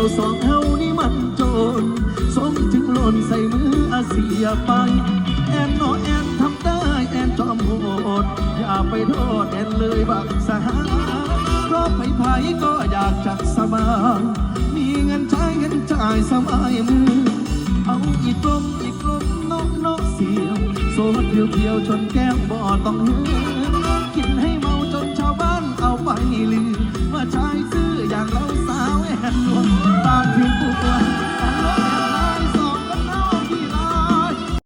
ยวสองเฮานี่มันโจรสมถึงหล่นใส่มืออาเสียไป แอนนอแอนทำได้แอนจอมโหด อย่าไปโทษแอนเลยบักสหายเพราะไปไผก็อยากจักสบายมีเงินใช้เงินจ่ายสบายมือ เอาอีกกลมอีกกลมนกนกเสียวโซดเพียวๆชนแก้มบ่อต้องเงือกินให้เมาจนชาวบ้านเอาไปลืมว่าชายซื้ออย่างเราสาวแอน